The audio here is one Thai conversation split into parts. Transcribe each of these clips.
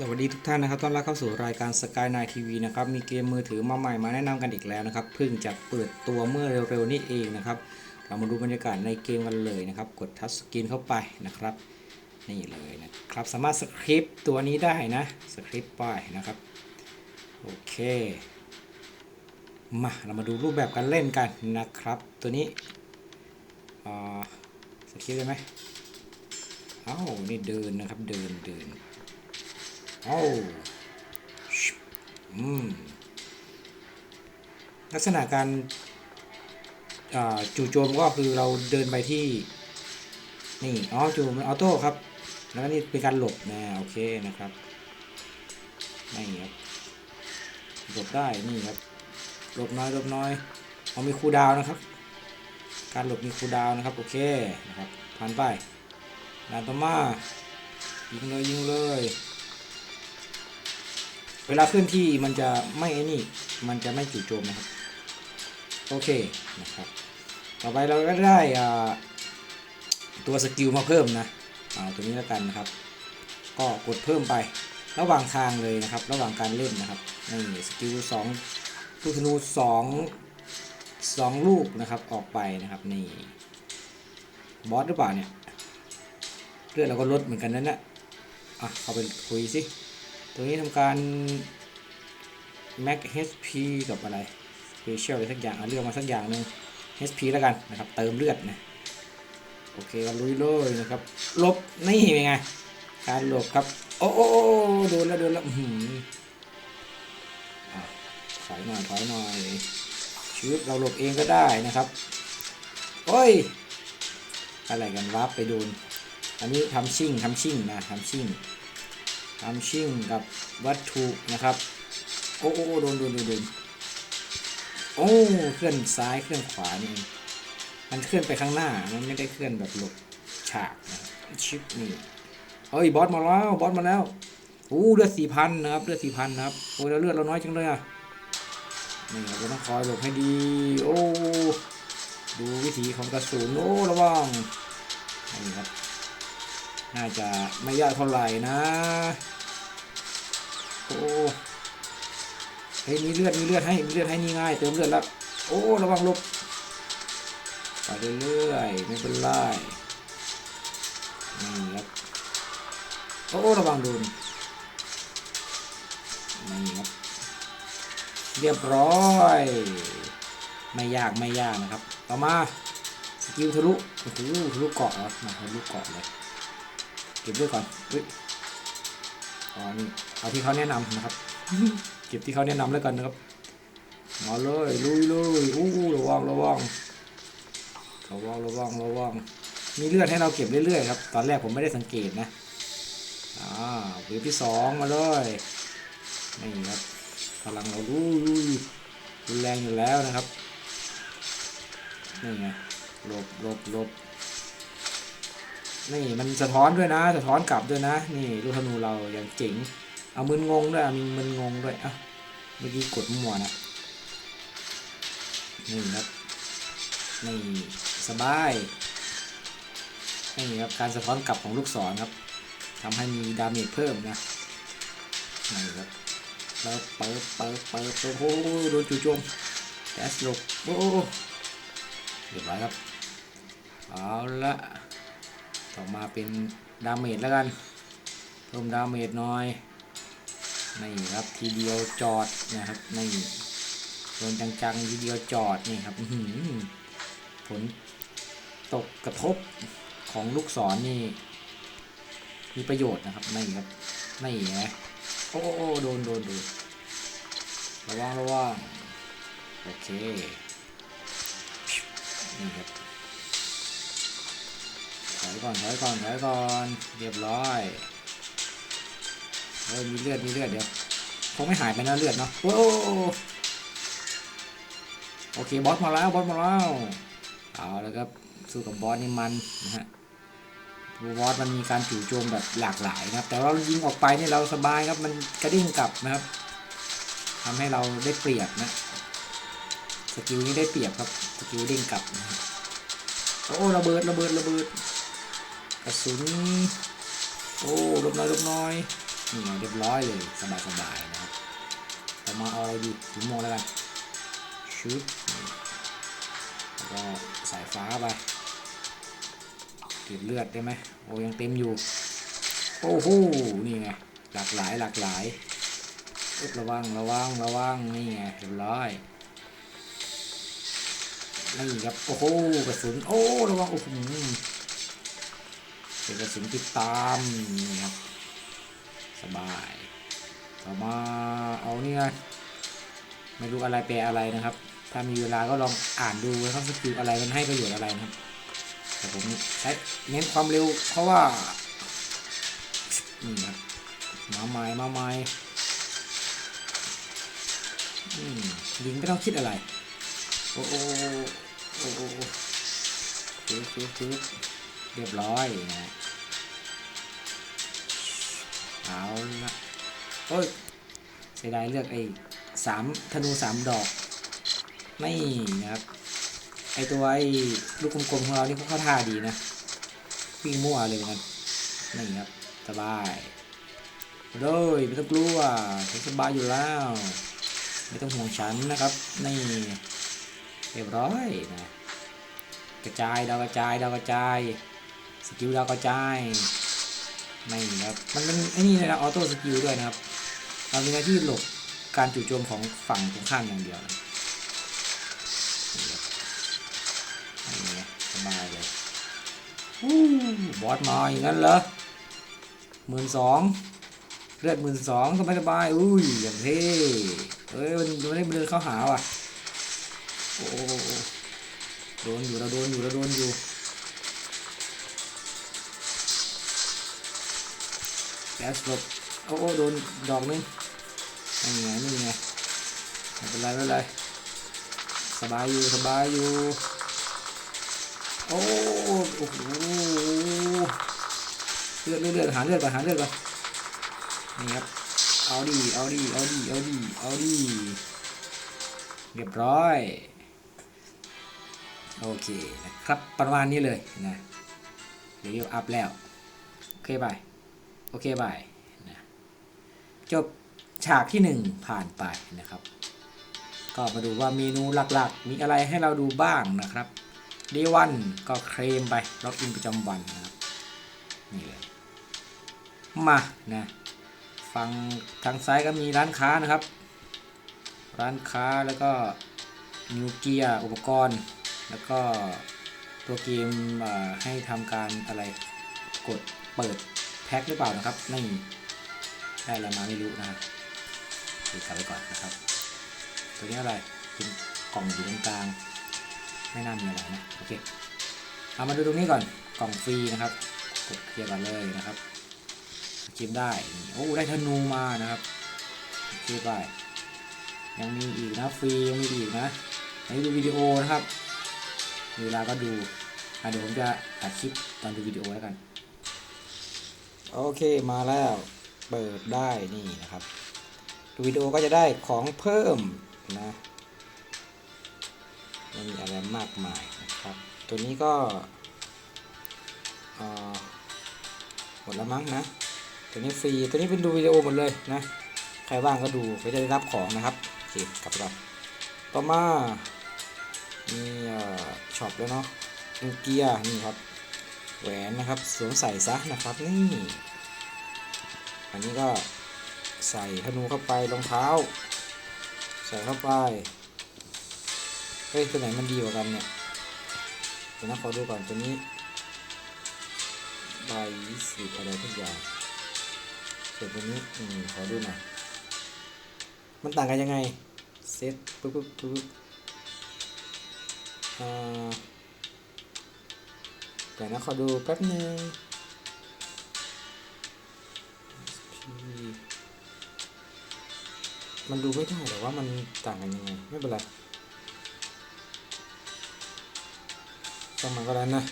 สวัสดีทุกท่านนะครับ ต้อนรับเข้าสู่รายการ Sky Night TV นะครับ มีเกมมือถือมาใหม่มาแนะนำกันอีกแล้วนะครับ เพิ่งจะเปิดตัวเมื่อเร็วๆนี้เองนะครับ เรามาดูบรรยากาศในเกมกันเลยนะครับ กดทัชสกรีนเข้าไปนะครับ นี่เลยนะครับ สามารถสคริปต์ตัวนี้ได้นะ สคริปต์ไปนะครับ โอเค มา เรามาดูรูปแบบการเล่นกันนะครับ ตัวนี้สคริปต์ได้ไหมเอ้านี่เดินนะครับ เดินเดิน โอ้อืมลักษณะการจู่โจมก็คือเราเดินไปที่ นี่อ๋อจู่มันออโต้ครับ แล้วนี่เป็นการหลบนะโอเคนะครับนี่ครับหลบได้นี่ครับหลบน้อยหลบน้อยเอามีคูดาวนะครับ การหลบมีคูดาวนะครับโอเคนะครับผ่านไปด่านต่อมายิงเลยยิงเลย เวลาเคลื่อนที่มันจะไม่ไอ้นี่ มันจะไม่จู่โจมนะครับ โอเคนะครับ ต่อไปเราก็ได้ตัวสกิลมาเพิ่มนะเอาตัวนี้แล้วกันนะครับ ก็กดเพิ่มไประหว่างทางเลยนะครับ ระหว่างการเล่นนะครับนี่สกิลสองลูกธนูสองสองลูกนะครับออกไปนะครับนี่บอสหรือเปล่าเนี่ยเลือดเราก็ลดเหมือนกันนั่นแหละอะเข้าไปคุยสิ ตัวนี้ทำการ Mac HP กับอะไร Special อะไรสักอย่างเอาเลือกมาสักอย่างหนึ่ง HP แล้วกันนะครับ เติมเลือดนะโอเคก็ลุยเลยนะครับลบนี่เป็นไง การหลบครับ โอ้โอ้โดนแล้วโดนแล้วหืออะถอยหน่อยถอยหน่อยชีวิตเราหลบเองก็ได้นะครับโอ้ยอะไรกันวับไปโดนอันนี้ทำชิ่งทำชิ่งนะทำชิ่ง ทำชิ่งกับวัตถุนะครับ โอ้โอ้โดนโดนโดนโดนโอ้เคลื่อนซ้ายเคลื่อนขวานี่มันเคลื่อนไปข้างหน้ามันไม่ได้เคลื่อนแบบหลบฉากนะชิปนี่เฮ้ยบอสมาแล้วบอสมาแล้วโอ้เลือดสี่พันนะครับเลือดสี่พันนะครับโอ้แล้วเลือดเราน้อยจังเลยอะนี่เราต้องคอยหลบให้ดี โอ้ดูวิธีของกระสุนโอ้ระวังนี่ครับน่าจะไม่ยากเท่าไหร่นะ โอ้เฮ้ยมีเลือดมีเลือดให้มีเลือดให้นี่ง่ายเติมเลือดแล้วโอ้ระวังลบไปเรื่อยๆไม่เป็นไรนี่ครับโอ้ระวังโดนนี่ครับ เรียบร้อย ไม่ยากไม่ยากนะครับ ต่อมาสกิลทะลุโอ้โหทะลุเกาะเหรอมาทะลุเกาะเลย เก็บด้วยก่อนเฮ้ย อ๋อนี่เอาที่เขาแนะนำนะครับ เก็บที่เขาแนะนำแล้วกันนะครับมาเลยลุยเลยอู้ระวังระวังระวังระวังระวังมีเลือดให้เราเก็บเรื่อยๆครับ ตอนแรกผมไม่ได้สังเกตนะอ่าเวฟที่สองมาเลยนี่ครับพลังเราดูรุนแรงอยู่แล้วนะครับนี่ไงหลบหลบหลบ นี่มันสะท้อนด้วยนะสะท้อนกลับด้วยนะ นี่ลูกธนูเราอย่างเจ๋งเอามึนงงด้วยมีมึนงงด้วยอะเมื่อกี้กดมั่วนะนี่ครับนี่สบายนี่ครับการสะท้อนกลับของลูกศรครับทำให้มีดาเมจเพิ่มนะนี่ครับเปิดเปิดเปิดเปิดโอ้โหโดนจู่โจมแอสโลกโอ้โหเรียบร้อยครับเอาละ ต่อมาเป็นดาเมจแล้วกัน เพิ่มดาเมจหน่อยนี่ครับทีเดียวจอดนะครับนี่โดนจังๆทีเดียวจอดนี่ครับผลตกกระทบของลูกศรนี่ มีประโยชน์นะครับนี่ครับนี่ไงโอ้โอ้โดนโดนโดนระวังระวังโอเคนี่ครับ อยก่อนถอยก่อนถอยก่อนเรียบร้อยเฮ้ยมีเลือดมีเลือดเดี๋ยวคงไม่หายไปนะเลือดเนาะโอ้โอเคบอสมาแล้วบอสมาแล้วเอาแล้วครับสู้กับบอสนี่มันนะฮะบอสมันมีการจู่โจมแบบหลากหลายนะครับ แต่เรายิงออกไปเนี่ยเราสบายครับมันกระดิ่งกลับนะครับทำให้เราได้เปรียบนะสกิลนี้ได้เปรียบครับสกิลเด้งกลับนะโอ้ระเบิดระเบิดระเบิดก ระสุน โอ้ลบน้อยลบน้อยนี่ไงเรียบร้อยเลยสบายสบายๆนะครับเรามาเอาอะไรดีสีม่วงแล้วกันชุดแล้วก็สายฟ้าไปเก็บเลือดได้ไหมโอ้ยังเต็มอยู่ โอ้โหนี่ไงหลากหลายหลากหลายเอ้ยระวังระวังระวังนี่ไงเรียบร้อยนี่ครับโอ้โหกระสุนโอ้ระวังโอ้โห เป็นกระสุนติดตามนี่ครับสบายต่อมาเอานี่ไงไม่รู้อะไรแปลอะไรนะครับ ถ้ามีเวลาก็ลองอ่านดูว่าสกิลอะไรมันให้ประโยชน์อะไรนะครับ แต่ผมใช้เน้นความเร็วเพราะว่านี่ครับมาไม้มาไม้ยิงไม่ต้องคิดอะไร โอ้โอ้โอ้โอ้โอ้คือคือคือเรียบร้อยนะ เอาละโอ้ยเสียดายเลือกไอ้สามธนูสามดอก ไม่นะครับ ไอตัวไอลูกกลมๆของเรานี่ก็เข้าท่าดีนะ วิ่งมั่วเลยมันนี่ครับสบายเลยไม่ต้องกลัวฉันสบายอยู่แล้ว ไม่ต้องห่วงฉันนะครับ นี่เรียบร้อยนะกระจายดาวกระจายดาวกระจาย สกิลดาวกระจาย นี่ครับ มันเป็นไอ้นี่เลยนะออโต้สกิลด้วยนะครับเรามีหน้าที่หลบการจู่โจมของฝั่งตรงข้ามอย่างเดียวนะนี่สบายเลยบอสมาอย่างนั้นเหรอหมื่นสองเลือดหมื่นสองสบายสบายอุ้ยอย่างเท่เอ้ยมันมันได้เดินเข้าหาว่ะโอ้โอ้โอ้โอ้โดนอยู่เราโดนอยู่เราโดนอยู่ แก๊สหลบโอ้โอ้โดนดอกนึงนี่ไงนี่ไงไม่เป็นไรไม่เป็นไรสบายอยู่สบายอยู่โอ้โอ้โหเลือดเลือดเลือดหาเลือดก่อนหาเลือดก่อนนี่ครับเอาดีเอาดีเอาดีเอาดีเอาดีเรียบร้อยโอเคนะครับประมาณนี้เลยนะเดี๋ยวอัพแล้วโอเคบาย โอเคบายนะจบฉากที่หนึ่งผ่านไปนะครับ ก็มาดูว่าเมนูหลักๆ มีอะไรให้เราดูบ้างนะครับเดวันก็เคลมไปล็อกอินประจำวันนะครับนี่เลยมานะฝั่งทางซ้ายก็มีร้านค้านะครับ ร้านค้าแล้วก็นิวเกียร์อุปกรณ์ แล้วก็ตัวเกมให้ทำการอะไรกดเปิด แพ็คหรือเปล่านะครับ ไม่ได้อะไรมาไม่รู้นะดูกลับไปก่อนนะครับ ตัวนี้อะไรเป็นกล่องอยู่ตรงกลาง ไม่น่ามีอะไรนะ โอเค เอามาดูตรงนี้ก่อน กล่องฟรีนะครับ กดเคลียร์ก่อนเลยนะครับคลิปได้ โอ้ ได้ธนูมานะครับโอเคไป ยังมีอีกนะ ฟรียังมีอีกนะอันนี้ดูวิดีโอนะครับ เวลาก็ดูอะเดี๋ยวผมจะอัดคลิปตอนดูวิดีโอแล้วกัน โอเคมาแล้วเปิดได้นี่นะครับดูวิดีโอก็จะได้ของเพิ่มนะไม่มีอะไรมากมายนะครับ ตัวนี้ก็หมดแล้วมั้งนะ ตัวนี้ฟรี ตัวนี้เป็นดูวิดีโอหมดเลยนะ ใครว่างก็ดูก็จะได้รับของนะครับโอเคกลับก่อนต่อมามีอ่อช็อปแล้วเนาะเกียร์นี่ครับ แหวนนะครับสวมใส่ซะนะครับนี่อันนี้ก็ใส่ธนูเข้าไปรองเท้า ใส่เข้าไปเฮ้ยตัวไหนมันดีกว่ากันเนี่ยเดี๋ยวนะขอดูก่อนตัวนี้ใบยี่สิบอะไรทุกอย่างส่วนตัวนี้อืมขอดูหน่อยมันต่างกันยังไงเซตปุ๊บปุ๊บปุ๊บอ่า เดี๋ยวนะขอดูแป๊บนึง มันดูไม่ได้หรอว่ามันต่างกันยังไง ไม่เป็นไรช่างมันก็แล้วนะ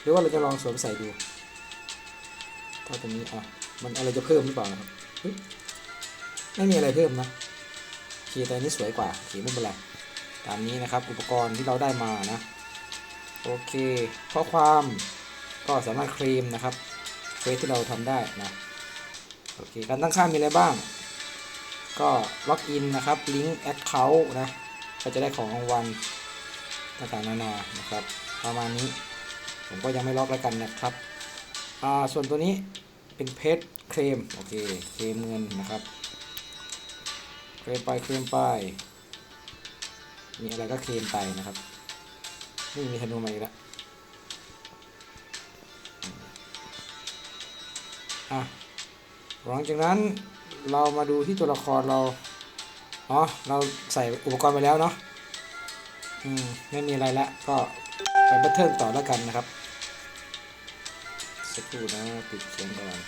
หรือว่าเราจะลองสวมใส่ดู ถ้าตรงนี้อะ มันอะไรจะเพิ่มหรือเปล่าครับ ไม่มีอะไรเพิ่มนะโอเคแต่อันนี้สวยกว่าโอไม่เป็นไร ตามนี้นะครับ อุปกรณ์ที่เราได้มานะ โอเค ข้อความก็สามารถเคลมนะครับเฟซที่เราทำได้นะโอเคการตั้งค่ามีอะไรบ้าง ก็ล็อกอินนะครับลิงก์แอคเคาท์นะก็จะได้ของรางวัลต่างๆนานานะครับ ประมาณนี้ ผมก็ยังไม่ล็อกแล้วกันนะครับอ่าส่วนตัวนี้เป็นเพชรเคลมโอเคเคลมเงินนะครับเคลมไปเคลมไปมีอะไรก็เคลมไปนะครับ นี่มีธนูมาอีกแล้วอะหลังจากนั้นเรามาดูที่ตัวละครเราอ๋อเราใส่อุปกรณ์ไปแล้วเนาะอืมไม่มีอะไรละก็ไปบัตเทิลต่อแล้วกันนะครับ สักครู่นะปิดเสียงก่อน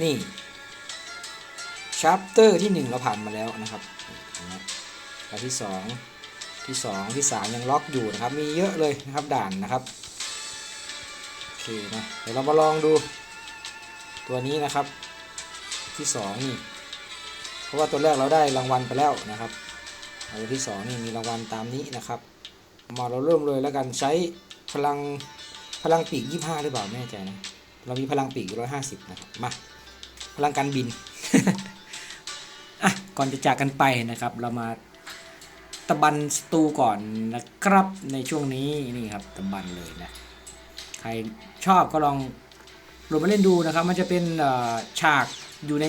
นี่ชาร์ปเตอร์ที่1เราผ่านมาแล้วนะครับเห็นไหมแล้วที่2 ที่ 2 ที่ 3 ยังล็อกอยู่นะครับ มีเยอะเลยนะครับด่านนะครับโอเคนะเดี๋ยวเรามาลองดูตัวนี้นะครับที่สองนี่ เพราะว่าตัวแรกเราได้รางวัลไปแล้วนะครับเอาตัวที่สองนี่มีรางวัลตามนี้นะครับ มาเราเริ่มเลยแล้วกันใช้พลังพลังปีกยี่ห้าหรือเปล่าไม่แน่ใจนะเรามีพลังปีกร้อยห้าสิบนะครับมาพลังการบินอะก่อนจะจากกันไปนะครับ เรามา ตะบันสตูก่อนนะครับในช่วงนี้นี่ครับตะบันเลยนะ ใครชอบก็ลองลงมาเล่นดูนะครับ มันจะเป็นฉากอยู่ใน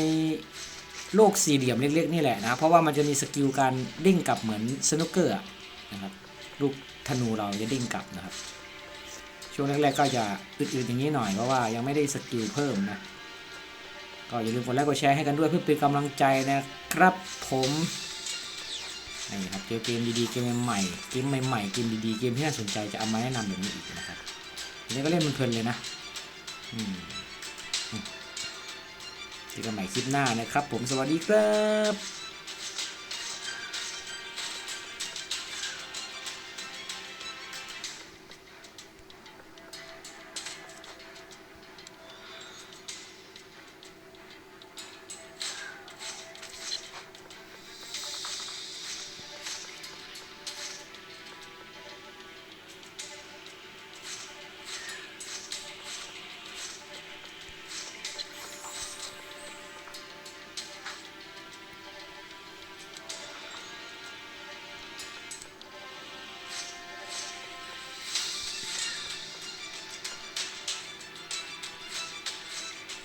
โลกสี่เหลี่ยมเล็กๆนี่แหละนะเพราะว่ามันจะมีสกิลการเด้งกลับเหมือนสนุกเกอร์นะครับลูกธนูเราจะเด้งกลับนะครับ ช่วงแรกๆก็จะอึดๆอย่างนี้หน่อยเพราะว่ายังไม่ได้สกิลเพิ่มนะก็อย่าลืมกดไลค์กดแชร์ให้กันด้วยเพื่อเป็นกำลังใจนะครับผม นี่ครับเจอเกมดีๆเกมใหม่ๆเกมใหม่ๆเกมดีๆเกมที่น่าสนใจจะเอามาแนะนำแบบนี้อีกนะครับอันนี้ก็เล่นเพลินเลยนะอืมเจอกันใหม่คลิปหน้านะครับ ผมสวัสดีครับ